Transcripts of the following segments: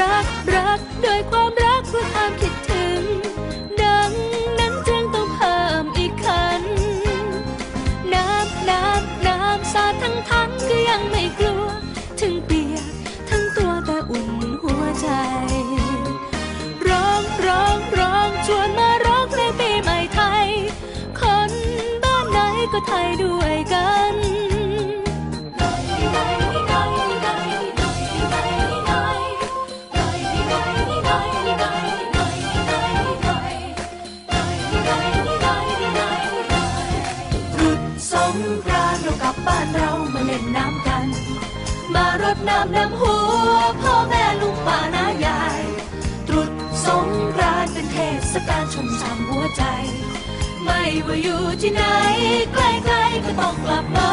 รักรักรักด้วยความรักเพื่อความคิดถึง ดังนั้นจึงต้องเพิ่มอีกคัน น้ำน้ำน้ำสาดทั้งทันก็ยังไม่กลัว ถึงเปียกทั้งตัวแต่อุ่นหัวใจ ร้องร้องร้องชวนมาร้องเพลงปีใหม่ไทย คนบ้านไหนก็ไทยด้วยกัน ดน้ำนำหัวพ่อแม่ลุงป้านายาย ตรุษสงกรานต์เป็นเทศกาลชมช่ำหัวใจ ไม่ว่าอยู่ที่ไหนใกล้ๆก็ต้องกลับมา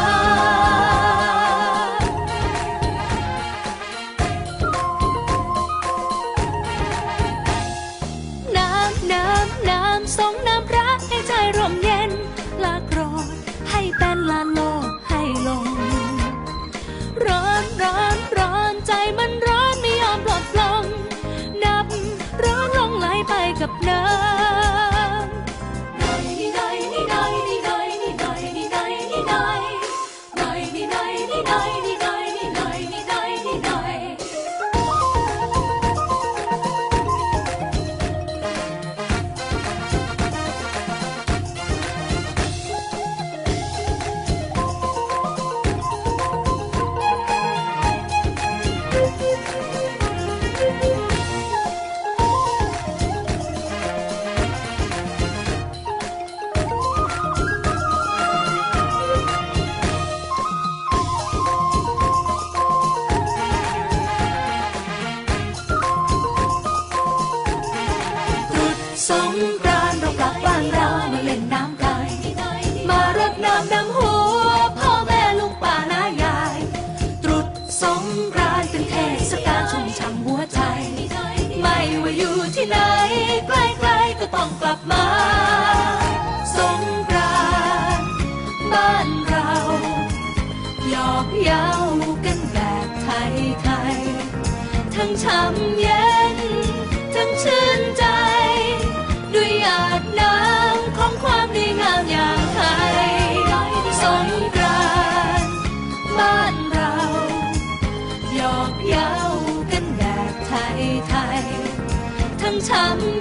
สงกรานต์เรากลับบ้านเรามาเล่นน้ำกันมารดน้ำดำหัวพ่อแม่ลุงป้าน้ายาย ตรุษสงกรานเป็นเทศกาลชุ่มฉ่ำหัวใจ ไม่ว่าอยู่ที่ไหนใกล้ๆก็ต้องกลับมาสงกรานบ้านเราหยอกเย้ากันแบบไทยๆทั้งช่ำ ห